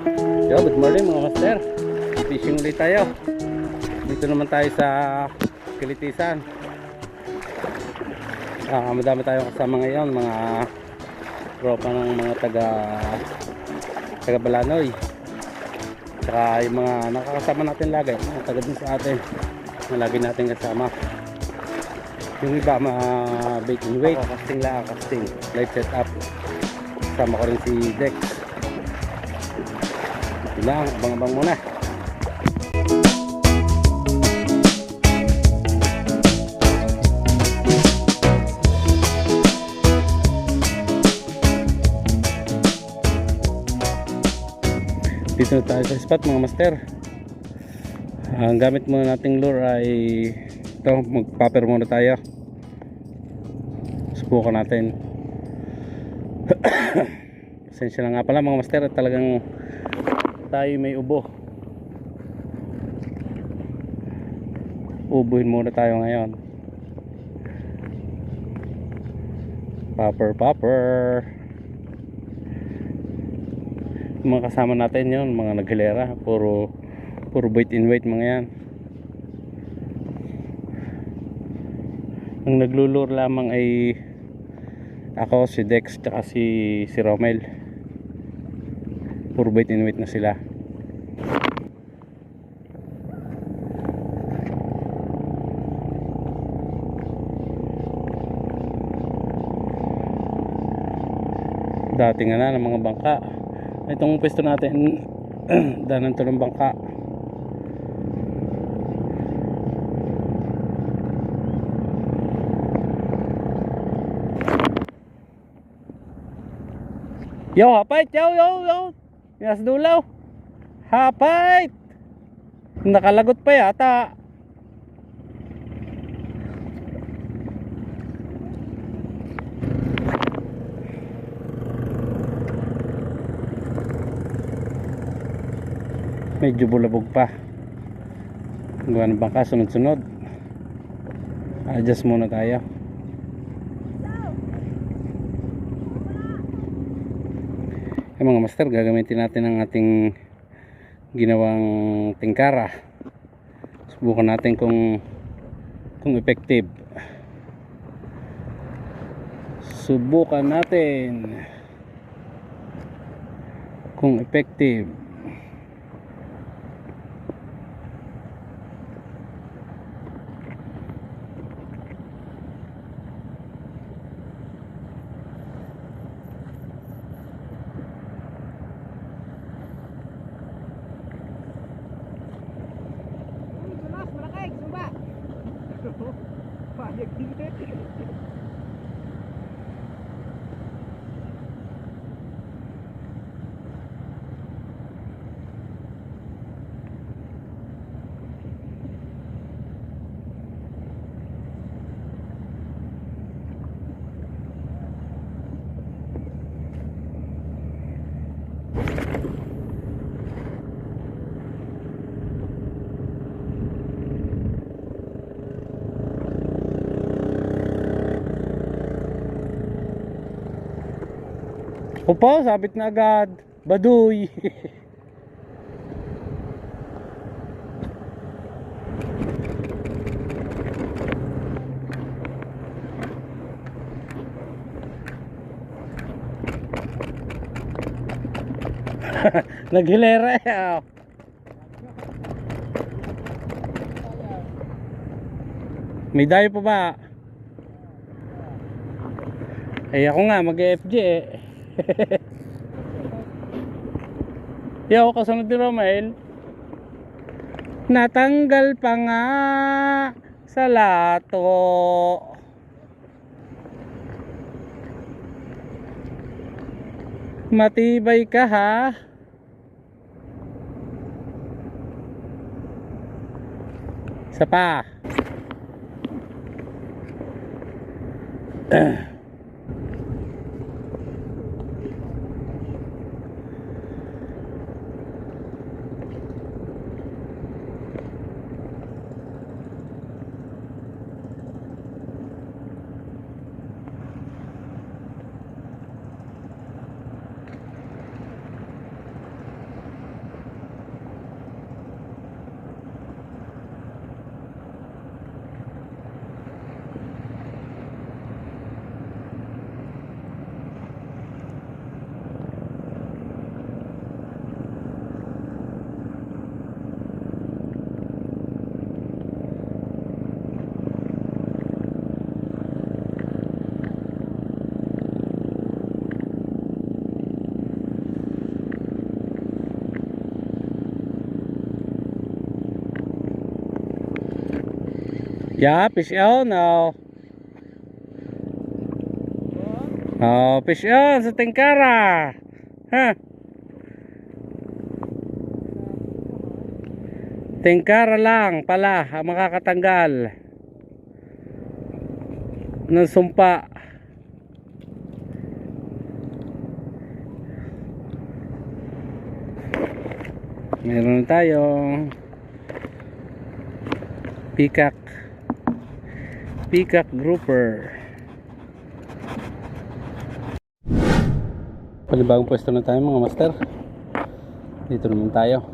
Yo, good morning mga master. Fishing ulit tayo. Dito naman tayo sa Kilitisan. Ah, madami tayong kasama ngayon, mga tropa ng mga taga taga Balanoy. Saka yung mga nakakasama natin lagi, mga taga dun sa atin. Na lagi natin kasama. Yung iba mga bait and weight, casting lang, casting, light setup. Kasama ko rin si Dex. Yun lang, abang-abang muna. Dito na tayo sa spot mga master. Ang gamit muna nating lure ay ito, mag-popper muna tayo. Subukan natin. Pasensya na nga pala mga master, talagang tayo may ubo. Ubuhin muna tayo ngayon. Popper, popper. Mga kasama natin yon mga naghilera. Puro, puro bait in weight mga yan. Ang naglulure lamang ay ako, si Dex, tsaka si, si Romel. Puro bait in weight na sila. Dati nga na ng mga bangka. Itong pwesto natin, danan to ng bangka. Yo, hapait! Yo, yo, yo! Yes, dulaw! Hapait! Nakalagot pa yata. Medyo bulabog pa. Gawa ng bangka, sunod-sunod. Adjust muna tayo. Eh mga master, gagamitin natin ang ating ginawang tingkara. Subukan natin kung kung effective. Subukan natin kung effective. Payag din eh. Opo, sabit na agad. Baduy. Naghilera eh. oh. May dayo pa ba? Ay ako nga mag-FJ eh. Yo, kasunod ni Romel. Natanggal pa nga sa lato. Matibay ka ha. Isa pa. Yeah, fish on. Oh. Oh, fish on sa tingkara. Ha? Tingkara lang pala ang makakatanggal ng sumpa. Meron tayong peacock peacock grouper. Panibagong pwesto na tayo mga master. Dito naman tayo.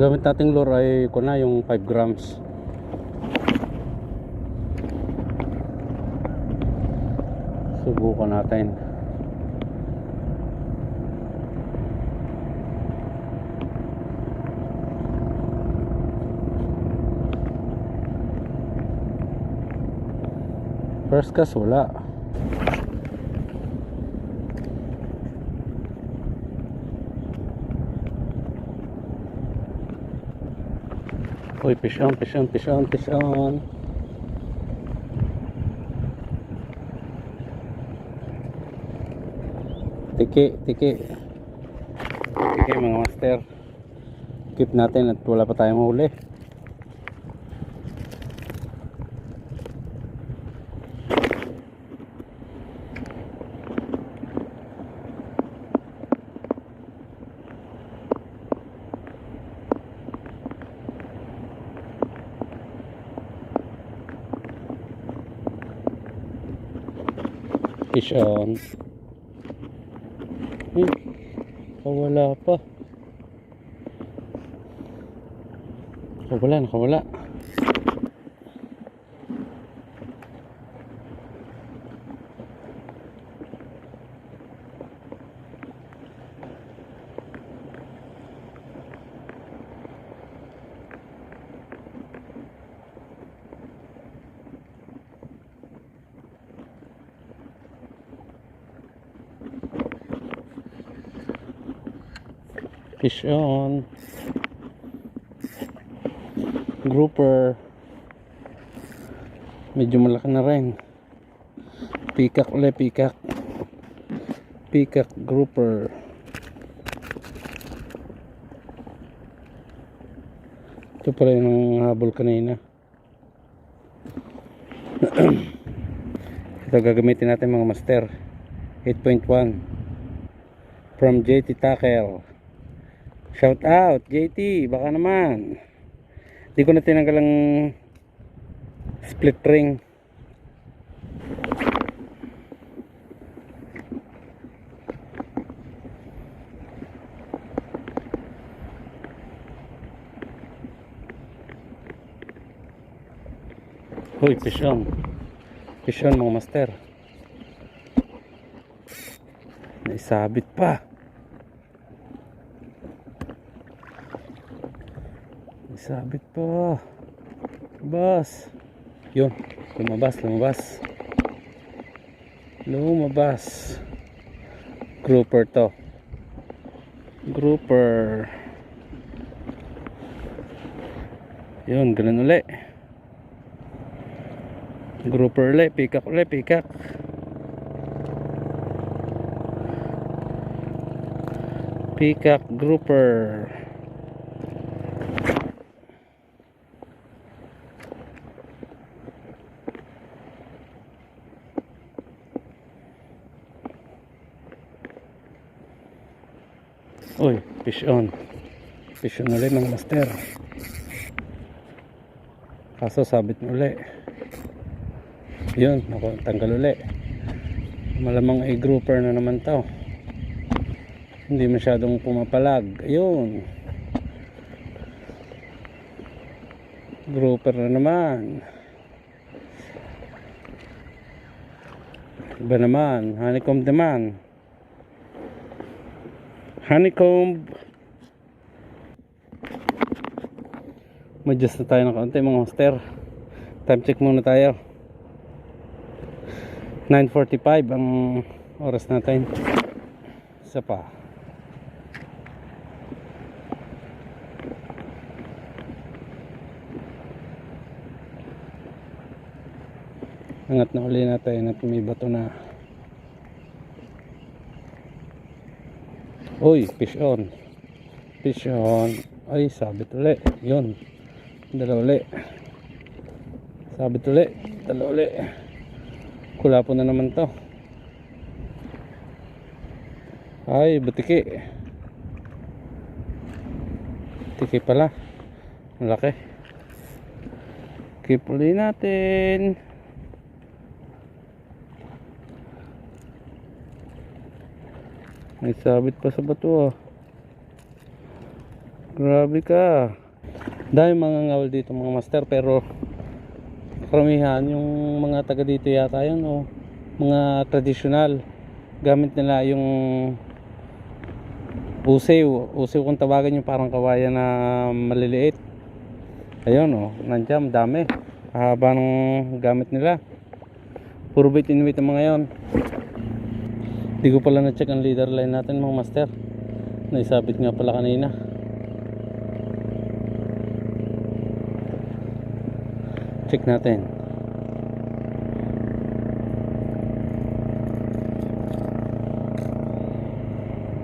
Gamit nating lure ay ko na yung 5 grams. Subukan natin first cast wala Uy, fish on, fish on, fish on, fish on. Tiki, tiki. Tiki mga master. Keep natin at wala pa tayong huli. Fish on. Uy, nakawala pa. Nakawala, nakawala. Fish on. Grouper. Medyo malaki na rin. Peacock ulit, peacock. Peacock grouper. Ito pala yung habol kanina. Ito gagamitin natin mga master. 8.1 from JT Tackle. Shout out, JT, baka naman. Di ko na tinanggal ang split ring. Hoy, fish on. Fish on mga master. Naisabit pa. Isabit pa. Bas. Yun. Lumabas, lumabas. Lumabas. Grouper to. Grouper. Yun, ganun uli. Grouper uli. Pikak uli, pikak. Peacock grouper. Uy, fish on. Fish on ulit mga master. Kaso sabit na uli. Yun, tanggal uli. Malamang ay grouper na naman to. Hindi masyadong pumapalag. Ayun. Grouper na naman. Iba naman. Honeycomb naman honeycomb. Madjust na tayo ng konti mga hoster. Time check muna tayo. 9.45 ang oras natin. Isa pa. Angat na uli natin at may bato na. Uy, fish on. Fish on. Ay, sabit uli. Yun. Dala uli. Sabit uli. Dala uli. Kula po na naman to. Ay, butiki. Butiki pala. Malaki. Keep natin. May sabit pa sa bato ah. Grabe ka. Dahil mga ngawal dito mga master pero karamihan yung mga taga dito yata yun o mga traditional gamit nila yung usew. Usew kung tawagan yung parang kawayan na maliliit. Ayun o nandiyan dami. Haba ng gamit nila. Puro bait inuwit ang mga yon hindi ko pala na-check ang leader line natin mga master. Naisabit nga pala kanina. Check natin.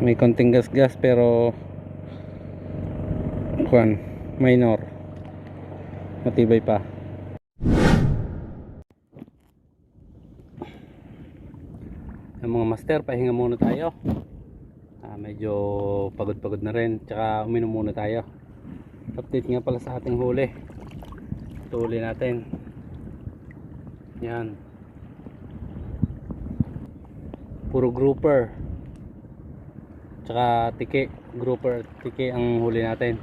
May konting gas gas pero kuan minor. Matibay pa yung mga master pahinga muna tayo. Ah, medyo pagod pagod na rin. Tsaka uminom muna tayo. Update nga pala sa ating huli. Ito huli natin. Yan. Puro grouper. Tsaka tiki. Grouper tiki ang huli natin.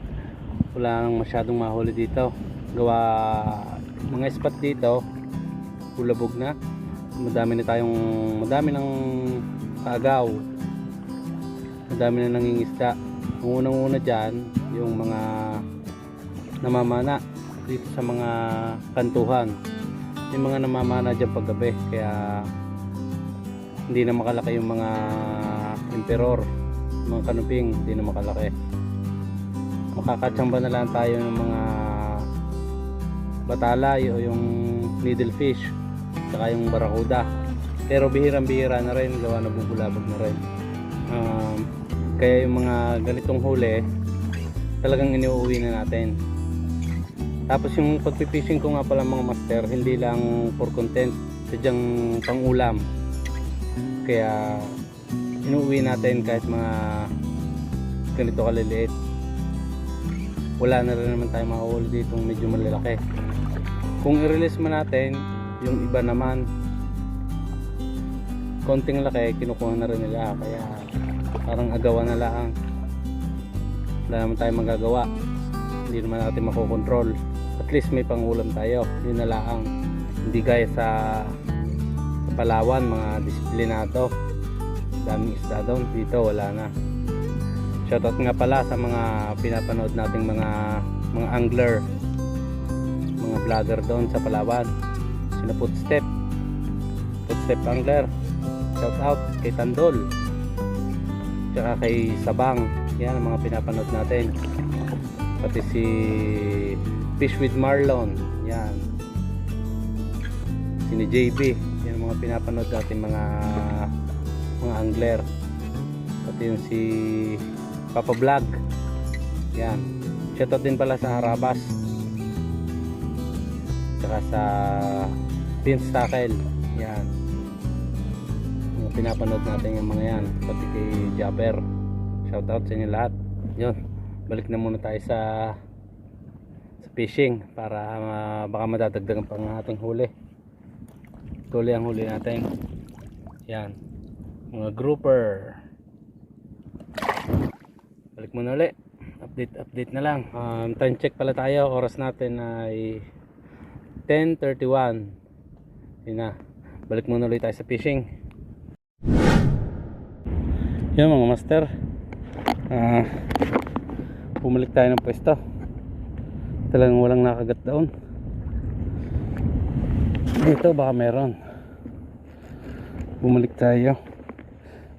Wala nang masyadong mahuli dito. Gawa mga spot dito hulabog na madami na tayong madami ng kaagaw madami na nangingisda. Ang unang una dyan yung mga namamana dito sa mga kantuhan. Yung mga namamana dyan paggabi kaya hindi na makalaki yung mga emperor mga kanuping hindi na makalaki. Makakatsamba na lang tayo ng mga batalay o yung needlefish saka yung barakuda pero bihirang bihira na rin gawa na bubulabog na rin. Um, kaya yung mga ganitong huli talagang iniuwi na natin. Tapos yung pagpipishing ko nga pala mga master hindi lang for content sadyang pang ulam kaya inuwi natin kahit mga ganito kaliliit. Wala na rin naman tayo makahuli dito medyo malalaki. Kung i-release man natin yung iba naman konting laki kinukuha na rin nila kaya parang agawan na lang. Wala naman tayo magagawa. Hindi naman natin makokontrol. At least may pangulam tayo. Yun na lang. Hindi gaya sa, sa Palawan mga disiplinado. Daming isda doon. Dito wala na. Shoutout nga pala sa mga pinapanood nating mga mga angler mga vlogger doon sa Palawan sina Footstep. Footstep Angler. Shout out kay Tandol. Tsaka kay Sabang. Yan ang mga pinapanood natin. Pati si Fish with Marlon. Yan. Sini JB yan ang mga pinapanood natin mga mga angler. Pati yung si Papa Vlog. Yan. Shoutout din pala sa Harabas tsaka sa Tackle. Yan. Pinapanood natin yung mga yan pati kay Jabber. Shoutout sa inyo lahat. Yun balik na muna tayo sa sa fishing para uh, baka madadagdagan pa ang ating huli. Tuloy ang huli natin. Yan. Mga grouper. Balik muna ulit. Update update na lang. Um, time check pala tayo. Oras natin ay 10.31 yun na. Balik muna ulit tayo sa fishing. Yun mga master. Ah bumalik tayo ng pwesto. Talagang walang nakagat doon. Dito baka meron. Bumalik tayo.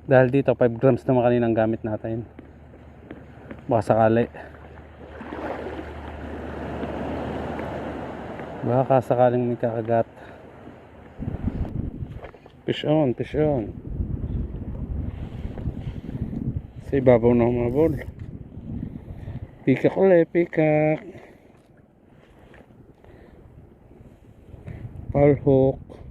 Dahil dito 5 grams naman kaninang gamit natin. Baka sakali baka sakaling may kakagat Fish on, fish on. Sa ibabaw mga ball. Pikak ulit, pikak. Power hook.